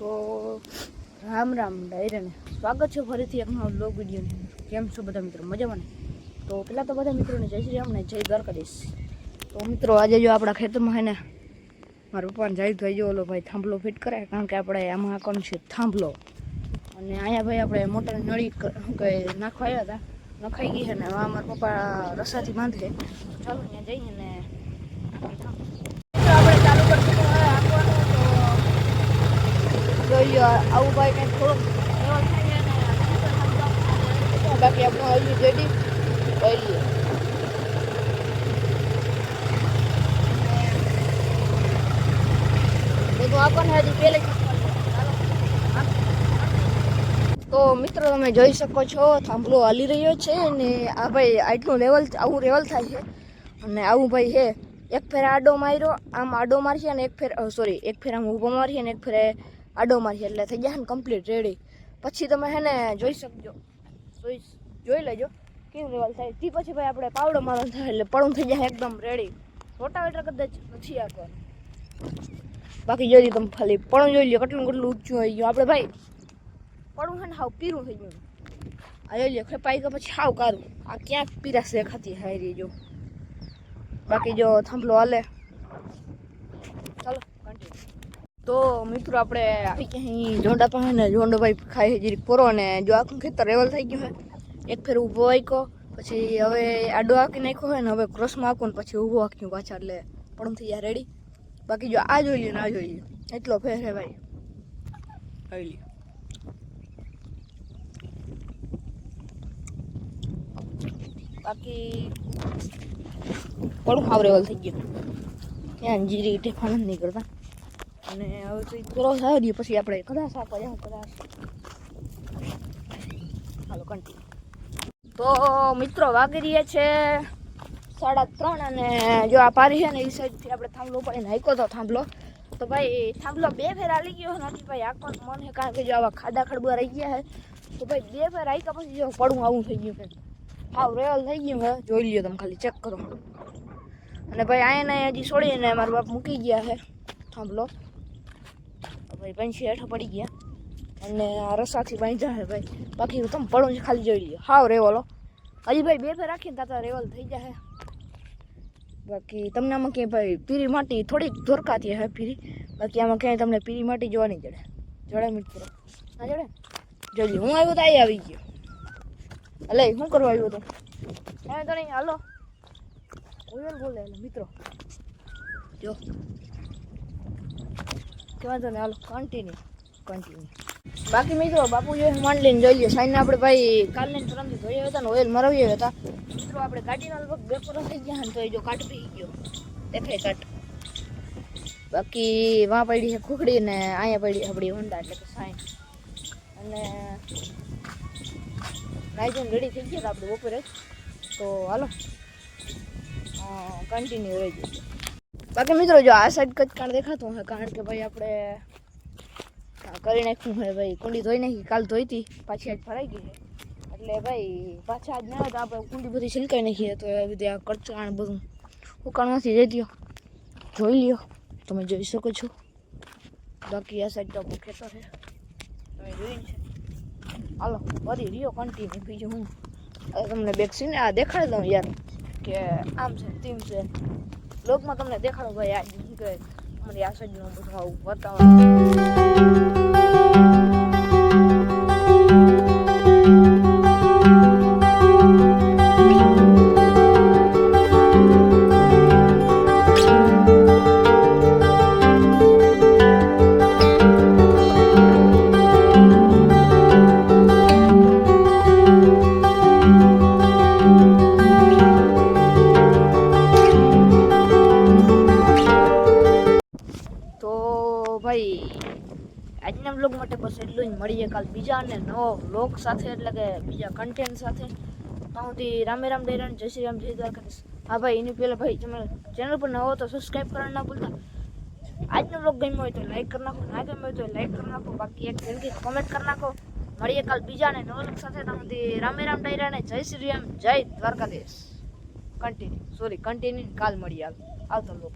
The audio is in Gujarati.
તો રામ રામ ડાયરાને. સ્વાગત છે ફરીથી એક નવા બ્લોગ વિડીયોની. કેમ છો બધા મિત્રો? મજામાં તો પહેલાં તો બધા મિત્રોને જય શ્રી રામને જય દ્વારકાધીશ. તો મિત્રો, આજે જો આપણા ખેતરમાં હે ને, મારા પપ્પાને જાય થઈ ગયો, ઓલો ભાઈ થાંભલો ફિટ કરે કારણ કે આપણે આમાં આંકવાનું છે? થાંભલો. અને અહીંયા ભાઈ આપણે મોટર નળી કંઈ નાખવા આવ્યા હતા. નખાઈ ગઈ છે ને મારા પપ્પા રસાથી બાંધે. ચાલો, ત્યાં જઈએ ને આપણે ચાલુ કરશું તો હવે આંકવાનું આવું ભાઈ કંઈક થોડુંક બાકી આપણે હજી રેડી કરી બધું તો મિત્રો, તમે જોઈ શકો છો, થાંભલો હાલી રહ્યો છે ને આ ભાઈ આટલું લેવલ આવું લેવલ થાય છે. અને આવું ભાઈ છે, એક ફેર આડો માર્યો, આમ આડો મારશે અને એક ફેર સોરી એક ફેર આમ ઊભો મારશે અને એક ફેરે આડો મારશે એટલે થઈ જાય ને કમ્પ્લીટ રેડી પછી તમે છે ને જોઈ શકજો. જોઈ જોઈ લેજો. કેવું લેવલ થાય. તે પછી ભાઈ આપણે પાવડો મારવાનો થાય એટલે પડું થઈ જાય એકદમ રેડી રોટાવેટર કદાચ નથી આગળ બાકી જોઈ તમે ખાલી પડું જોઈ લો કેટલું કેટલું ઊંચું થઈ ગયું. આપણે ભાઈ પડું છે ને હાવ પીરું થઈ ગયું. આ જોઈ લો, ખેપાઈ કે પછી હાવ કારું. આ ક્યાંક પીરાશ દેખાતી હારી જો બાકી જો થાંભલો હાલે ચાલો કન્ટિન્યુ તો મિત્રો આપણે આવી ગયા અહીં જોંડા પાસે ને જોંડો ભાઈ ખાય છે જરીક પોરો ને જો આખું ખેતર લેવલ થઈ ગયું છે. એક ફેર ઊભો આંક્યો પછી હવે આડો આંકી નાખ્યો હોય ને હવે ક્રોસમાં આંકું ને પછી ઊભો આંક્યું પાછા એટલે પણ થઈ ગયા રેડી બાકી જો આ જોઈ લ્યો ને આ જોઈ લ્યો. એટલો ફેર છે ભાઈ. જોઈ લ્યો. બાકી પણ હાવ રેવલ થઈ ગયું? ત્યાં જીરી ટેફાણ જ નહીં કરતા. અને હવે તો ક્રોસ થાય ને પછી આપણે કદાચ આ જાઉં કદાચ હાલો કન્ટિન્યુ તો મિત્રો વાગી રહ્યા છે સાડા ત્રણ અને જો આ પારી છે ને એ સાઈડથી આપણે થાંભલો પડીને હાઈકો તો થાંભલો. તો ભાઈ, થાંભલો બે ફેર આવી ગયો નથી ભાઈ, આખો મન છે, કારણ કે જો આવા ખાડા ખડબા રહી ગયા છે. તો ભાઈ, બે ફેર આવી પછી જો પડવું આવું થઈ ગયું છે. હાવ રેવલ થઈ ગયું હે જોઈ લ્યો તમે ખાલી ચેક કરો. અને ભાઈ અહીંયા હજી છોડીને મારા બાપ મૂકી ગયા છે થાંભલો. ભાઈ, પંછી હેઠા પડી ગયા. અને આ રસાથી બાંધ્યા છે ભાઈ. બાકી તમે પડું છે, ખાલી જોઈ લઈએ હાવ રેવલો હજી ભાઈ બે ફેર રાખીને તાતા રેવલ થઈ જાય બાકી તમને આમાં ક્યાંય ભાઈ પીરી માટી થોડીક ધોરકાતી હે પીરી. બાકી આમાં ક્યાંય તમને પીરી માટી જોવા નહીં જડે. જડે મિત્રો ના જડે? જોઈએ હું આવ્યો તો અહીં આવી ગયો. અલે, શું કરવા આવ્યો તો? એમ તો નહીં, હાલો. કોયલ બોલે મિત્રો. જો. કેવા નહીં, હાલો કન્ટિન્યુ કન્ટિન્યુ બાકી મિત્રો બાપુ જો માંડ લઈને જોઈ લઈએ સાઈન આપણે ભાઈ કાલને પરમથી ધોયા હતા ને ઓઇલ મરાવીએ હતા. મિત્રો, આપણે કાઢીને લગભગ બે પૂરો થઈ ગયા ને, તો એ જો કાટ પી ગયો. દેખાય કાટ. બાકી વાં પડી છે ખુખડી ને અહીંયા પડી આપણી હોન્ડા, એટલે કે સાઈન અને નાઈ ધોઈને રેડી થઈ ગયા આપણે બપોરે તો હાલો કન્ટિન્યુ રહી જઈએ બાકી મિત્રો જો આ સાઈડ કચ કાણ દેખાતું હોય કારણ કે ભાઈ આપણે કરી નાખ્યું હોય ભાઈ. કુંડી ધોઈ નાખી, કાલ ધોઈ હતી, પાછી આજ ભરાઈ ગઈ એટલે ભાઈ, પાછા આજ ના તો આપણે કુંડી બધી છિલકાઈ નાખીએ તો એ બધી આ કચકાણ બધું ઉકાણમાંથી જઈ દો જોઈ લ્યો, તમે જોઈ શકો છો. બાકી આ સાઈડ તો આપણું ખેતર છે તમે જોઈ છે. હાલો વધી રહ્યો કન્ટિન્યુ બીજું હું તમને બેગ સીને આ દેખાડી દઉં યાર, કે આમ છે, તેમ છે. લોકમાં તમને દેખાડો ભાઈ આ કે મને આ સાઈડનું બધું આવું વાતાવરણ ભાઈ, આજના બ્લોગ માટે બસ એટલું જ. મળીએ કાલ બીજા અને નવો બ્લોગ સાથે, એટલે કે બીજા કન્ટેન્ટ સાથે. ત્યાં સુધી રામે રામ ડેરાન જય શ્રી રામ, જય દ્વારકાધીશ. હા ભાઈ, એની પહેલાં ભાઈ, તમે ચેનલ પર નવો તો સબસ્ક્રાઈબ કરવા ના ભૂલતા. આજનો બ્લોગ ગમ્યો હોય તો લાઈક કરી નાખો, ના ગમ્યો હોય તો લાઈક કરી નાખો. બાકી એક જિંદગી કોમેન્ટ કરી નાખો. મળીએ કાલ બીજા અને નવો બ્લોગ સાથે. ત્યાં સુધી રામે રામ ડેરાને જય શ્રી રામ, જય દ્વારકાધીશ. કન્ટિન્યુ સોરી કન્ટિન્યુ કાલ મળીએ. આવતો બ્લોગ